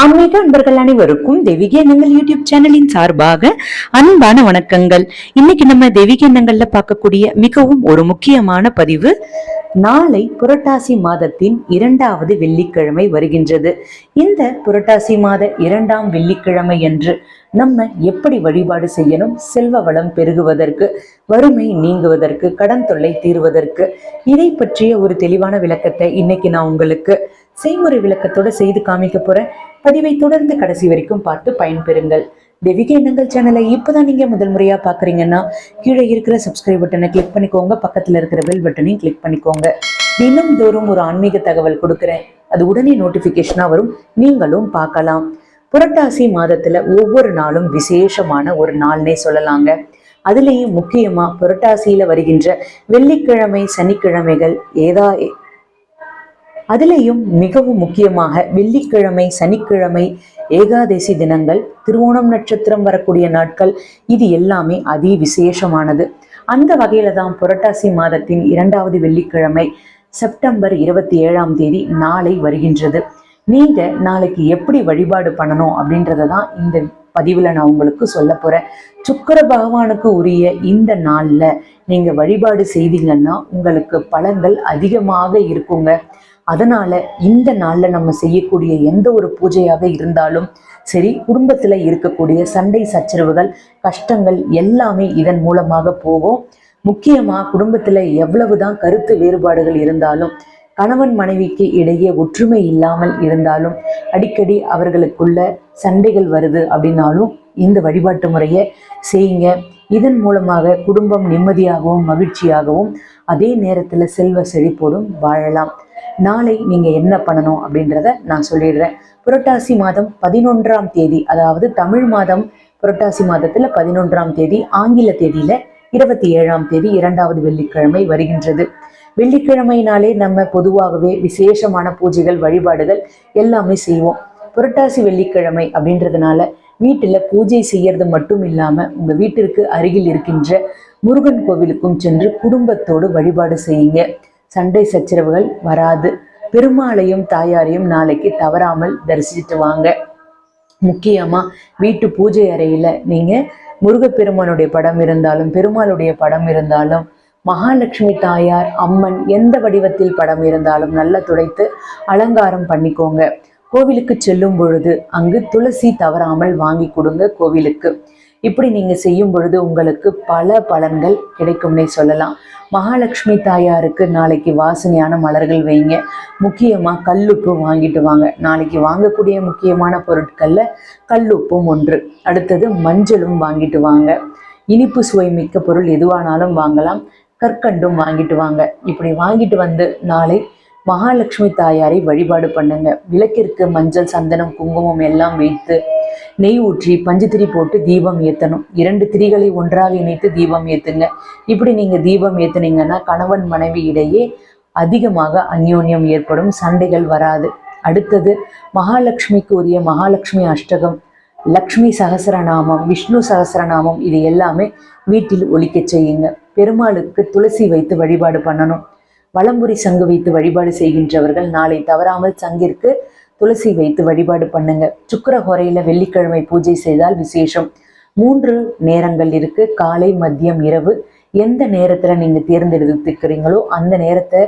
ஆன்மீக அன்பர்கள் அனைவருக்கும் தெய்வீக எண்ணங்கள் யூடியூப் சேனலின் சார்பாக அன்பான வணக்கங்கள். இன்னைக்கு நம்ம தெய்வீக எண்ணங்கள்ல பார்க்கக்கூடிய மிகவும் ஒரு முக்கியமான பதிவு நாளை புரட்டாசி மாதத்தின் இரண்டாவது வெள்ளிக்கிழமை வருகின்றது. இந்த புரட்டாசி மாத இரண்டாம் வெள்ளிக்கிழமை என்று நம்ம எப்படி வழிபாடு செய்யணும்? செல்வ வளம் பெருகுவதற்கு வறுமை நீங்குவதற்கு கடன் தொல்லை தீர்வதற்கு இதை பற்றிய ஒரு தெளிவான விளக்கத்தை இன்னைக்கு நான் உங்களுக்கு செய்முறை விளக்கத்தோட செய்து காமிக்க போற பதிவை தொடர்ந்து கடைசி வரைக்கும் பார்த்து பயன்பெறுங்கள். தெய்வீக எண்ணங்கள் சேனலை இப்போதான் நீங்க முதல் முறையா பாக்குறீங்கன்னா கீழே இருக்கிற சப்ஸ்கிரைப் பட்டனை கிளிக் பண்ணிக்கோங்க. பக்கத்துல இருக்கிற பெல் பட்டனையும் கிளிக் பண்ணிக்கோங்க. தினம் தோறும் ஒரு ஆன்மீக தகவல் கொடுக்குறேன். அது உடனே நோட்டிபிகேஷனா வரும். நீங்களும் பார்க்கலாம். புரட்டாசி மாதத்துல ஒவ்வொரு நாளும் விசேஷமான ஒரு நாள்னே சொல்லலாங்க. அதுலேயும் முக்கியமா புரட்டாசியில வருகின்ற வெள்ளிக்கிழமை சனிக்கிழமைகள் ஏதா அதிலேயும் மிகவும் முக்கியமாக வெள்ளிக்கிழமை சனிக்கிழமை ஏகாதசி தினங்கள் திருவோணம் நட்சத்திரம் வரக்கூடிய நாட்கள் இது எல்லாமே அதி விசேஷமானது. அந்த வகையில தான் புரட்டாசி மாதத்தின் இரண்டாவது வெள்ளிக்கிழமை செப்டம்பர் இருபத்தி ஏழாம் தேதி நாளை வருகின்றது. நீங்க நாளைக்கு எப்படி வழிபாடு பண்ணணும் அப்படின்றத தான் இந்த பதிவுல நான் உங்களுக்கு சொல்ல போறேன். சுக்கர பகவானுக்கு உரிய இந்த நாள்ல நீங்க வழிபாடு செய்தீங்கன்னா உங்களுக்கு பலன்கள் அதிகமாக இருக்குங்க. அதனால இந்த நாளில் நம்ம செய்யக்கூடிய எந்த ஒரு பூஜையாக இருந்தாலும் சரி குடும்பத்தில் இருக்கக்கூடிய சண்டை சச்சரவுகள் கஷ்டங்கள் எல்லாமே இதன் மூலமாக போகும். முக்கியமாக குடும்பத்தில் எவ்வளவு எவ்வளவுதான் கருத்து வேறுபாடுகள் இருந்தாலும் கணவன் மனைவிக்கு இடையே ஒற்றுமை இல்லாமல் இருந்தாலும் அடிக்கடி அவர்களுக்குள்ள சண்டைகள் வருது அப்படின்னாலும் இந்த வழிபாட்டு முறையை செய்யுங்க. இதன் மூலமாக குடும்பம் நிம்மதியாகவும் மகிழ்ச்சியாகவும் அதே நேரத்தில் செல்வ செழிப்போடும் வாழலாம். நாளை நீங்க என்ன பண்ணணும் அப்படின்றத நான் சொல்லிடுறேன். புரட்டாசி மாதம் பதினொன்றாம் தேதி அதாவது தமிழ் மாதம் புரட்டாசி மாதத்துல பதினொன்றாம் தேதி ஆங்கில தேதியில இருபத்தி ஏழாம் தேதி இரண்டாவது வெள்ளிக்கிழமை வருகின்றது. வெள்ளிக்கிழமைனாலே நம்ம பொதுவாகவே விசேஷமான பூஜைகள் வழிபாடுகள் எல்லாமே செய்வோம். புரட்டாசி வெள்ளிக்கிழமை அப்படின்றதுனால வீட்டுல பூஜை செய்யறது மட்டும் இல்லாம உங்க வீட்டிற்கு அருகில் இருக்கின்ற முருகன் கோவிலுக்கும் சென்று குடும்பத்தோடு வழிபாடு செய்யுங்க. சண்டை சச்சரவுகள் வராது. பெருமாளையும் தாயாரையும் நாளைக்கு தவறாமல் தரிசிச்சுட்டு வாங்க. முக்கியமா வீட்டு பூஜை அறையில நீங்க முருகப்பெருமானுடைய படம் இருந்தாலும் பெருமாளுடைய படம் இருந்தாலும் மகாலட்சுமி தாயார் அம்மன் எந்த வடிவத்தில் படம் இருந்தாலும் நல்லா துடைத்து அலங்காரம் பண்ணிக்கோங்க. கோவிலுக்கு செல்லும் பொழுது அங்கு துளசி தவறாமல் வாங்கி கொடுங்க கோவிலுக்கு. இப்படி நீங்கள் செய்யும் பொழுது உங்களுக்கு பல பலன்கள் கிடைக்கும்னே சொல்லலாம். மகாலட்சுமி தாயாருக்கு நாளைக்கு வாசனையான மலர்கள் வைங்க. முக்கியமாக கல்லுப்பு வாங்கிட்டு வாங்க. நாளைக்கு வாங்கக்கூடிய முக்கியமான பொருட்களில் கல்லுப்பும் ஒன்று. அடுத்தது மஞ்சளும் வாங்கிட்டு வாங்க. இனிப்பு சுவை மிக்க பொருள் எதுவானாலும் வாங்கலாம். கற்கண்டும் வாங்கிட்டு வாங்க. இப்படி வாங்கிட்டு வந்து நாளை மகாலட்சுமி தாயாரை வழிபாடு பண்ணுங்க. விளக்கிற்கு மஞ்சள் சந்தனம் குங்குமம் எல்லாம் வைத்து நெய் ஊற்றி பஞ்சு திரி போட்டு தீபம் ஏற்றணும் இரண்டு திரிகளை ஒன்றாக இணைத்து தீபம் ஏற்றுங்க இப்படி நீங்க தீபம் ஏத்துனீங்கன்னா கணவன் மனைவி இடையே அதிகமாக அந்யோன்யம் ஏற்படும் சண்டைகள் வராது. அடுத்தது மகாலட்சுமிக்கு உரிய மகாலட்சுமி அஷ்டகம் லக்ஷ்மி சகசரநாமம் விஷ்ணு சகசரநாமம் இது எல்லாமே வீட்டில் ஒழிக்க செய்யுங்க. பெருமாளுக்கு துளசி வைத்து வழிபாடு பண்ணணும். வலம்புரி சங்கு வைத்து வழிபாடு செய்கின்றவர்கள் நாளை தவறாமல் சங்கிற்கு துளசி வைத்து வழிபாடு பண்ணுங்க. சுக்கரஹொரையில வெள்ளிக்கிழமை பூஜை செய்தால் விசேஷம். மூன்று நேரங்கள் இருக்கு. காலை மதியம் இரவு. எந்த நேரத்துல நீங்க தேர்ந்தெடுத்துக்கிறீங்களோ அந்த நேரத்தை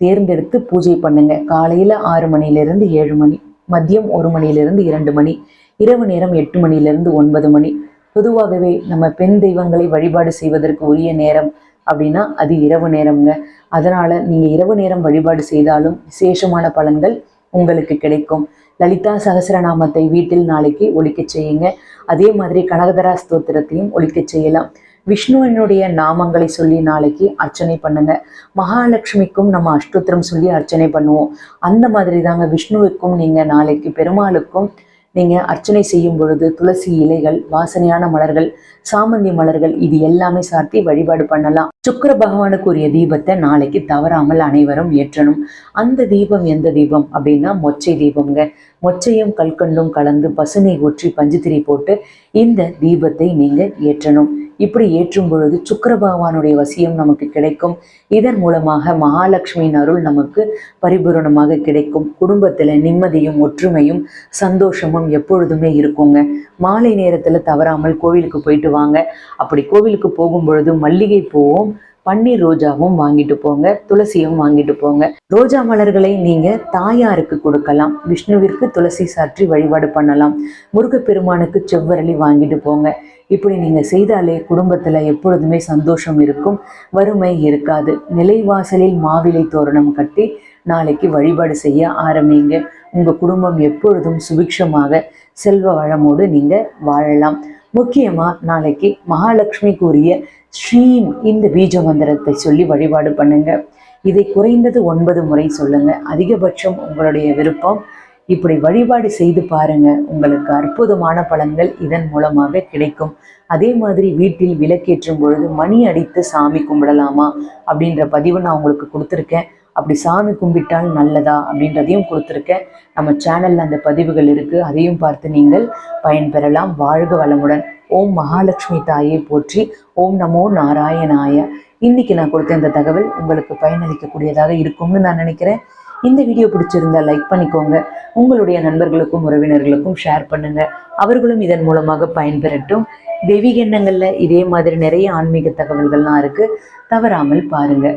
தேர்ந்தெடுத்து பூஜை பண்ணுங்க. காலையில ஆறு மணியிலிருந்து ஏழு மணி மதியம் ஒரு மணியிலிருந்து இரண்டு மணி இரவு நேரம் எட்டு மணியிலிருந்து ஒன்பது மணி. பொதுவாகவே நம்ம பெண் தெய்வங்களை வழிபாடு செய்வதற்கு உரிய நேரம் அப்படின்னா அது இரவு நேரம்ங்க. அதனால நீங்க இரவு நேரம் வழிபாடு செய்தாலும் விசேஷமான பலன்கள் உங்களுக்கு கிடைக்கும். லலிதா சகசரநாமத்தை வீட்டில் நாளைக்கு ஒழிக்க செய்யுங்க. அதே மாதிரி கனகதரா ஸ்தோத்திரத்தையும் ஒழிக்க செய்யலாம். விஷ்ணுவனுடைய நாமங்களை சொல்லி நாளைக்கு அர்ச்சனை பண்ணுங்க. மகாலட்சுமிக்கும் நம்ம அஷ்டோத்திரம் சொல்லி அர்ச்சனை பண்ணுவோம். அந்த மாதிரி தாங்க விஷ்ணுவுக்கும் நீங்க நாளைக்கு பெருமாளுக்கும் நீங்க அர்ச்சனை செய்யும் பொழுது துளசி இலைகள் வாசனையான மலர்கள் சாமந்தி மலர்கள் இது எல்லாமே சாத்தி வழிபாடு பண்ணலாம். சுக்கர பகவானுக்கு உரிய தீபத்தை நாளைக்கு தவறாமல் அனைவரும் ஏற்றணும். அந்த தீபம் எந்த தீபம் அப்படின்னா மொச்சை தீபம்ங்க. மொச்சையும் கல்கண்டும் கலந்து பசுனை ஊற்றி பஞ்சுத்திரி போட்டு இந்த தீபத்தை நீங்க ஏற்றணும். இப்படி ஏற்றும் பொழுது சுக்கர பகவானுடைய வசியம் நமக்கு கிடைக்கும். இதன் மூலமாக மகாலட்சுமியின் அருள் நமக்கு பரிபூரணமாக கிடைக்கும். குடும்பத்துல நிம்மதியும் ஒற்றுமையும் சந்தோஷமும் எப்பொழுதுமே இருக்குங்க. மாலை நேரத்துல தவறாமல் கோவிலுக்கு போயிட்டு வாங்க. அப்படி கோவிலுக்கு போகும் பொழுது மல்லிகை பூவும் பன்னீர் ரோஜாவும் வாங்கிட்டு போங்க துளசியும் வாங்கிட்டு போங்க. ரோஜா மலர்களை நீங்க தாயாருக்கு கொடுக்கலாம் விஷ்ணுவிற்கு துளசி சாற்றி வழிபாடு பண்ணலாம். முருகப்பெருமானுக்கு செவ்வரளி வாங்கிட்டு போங்க. இப்படி நீங்க செய்தாலே குடும்பத்துல எப்பொழுதுமே சந்தோஷம் இருக்கும் வறுமை இருக்காது. நிலைவாசலில் மாவிலை தோரணம் கட்டி நாளைக்கு வழிபாடு செய்ய ஆரம்பிங்க. உங்க குடும்பம் எப்பொழுதும் சுபிக்ஷமாக செல்வ வளமோடு நீங்க வாழலாம். முக்கியமா நாளைக்கு மகாலட்சுமிக்குரிய ஸ்ரீம் இந்த பீஜ மந்திரத்தை சொல்லி வழிபாடு பண்ணுங்க. இதை குறைந்தது ஒன்பது முறை சொல்லுங்க. அதிகபட்சம் உங்களுடைய விருப்பம். இப்படி வழிபாடு செய்து பாருங்க. உங்களுக்கு அற்புதமான பலன்கள் இதன் மூலமாக கிடைக்கும். அதே மாதிரி வீட்டில் விளக்கேற்றும் பொழுது மணி அடித்து சாமி கும்பிடலாமா அப்படின்ற பதிவு நான் உங்களுக்கு கொடுத்துருக்கேன். அப்படி சாமி கும்பிட்டால் நல்லதா அப்படின்றதையும் கொடுத்துருக்கேன். நம்ம சேனல்ல அந்த பதிவுகள் இருக்கு. அதையும் பார்த்து நீங்கள் பயன்பெறலாம். வாழ்க வளமுடன். ஓம் மகாலட்சுமி தாயை போற்றி ஓம் நமோ நாராயணாய. இன்னைக்கு நான் கொடுத்த இந்த தகவல் உங்களுக்கு பயனளிக்கக்கூடியதாக இருக்கும்னு நான் நினைக்கிறேன். இந்த வீடியோ பிடிச்சிருந்தா லைக் பண்ணிக்கோங்க. உங்களுடைய நண்பர்களுக்கும் உறவினர்களுக்கும் ஷேர் பண்ணுங்க. அவர்களும் இதன் மூலமாக பயன்பெறட்டும். தெய்வீக எண்ணங்களில் இதே மாதிரி நிறைய ஆன்மீக தகவல்கள்லாம் இருக்குது தவறாமல் பாருங்கள்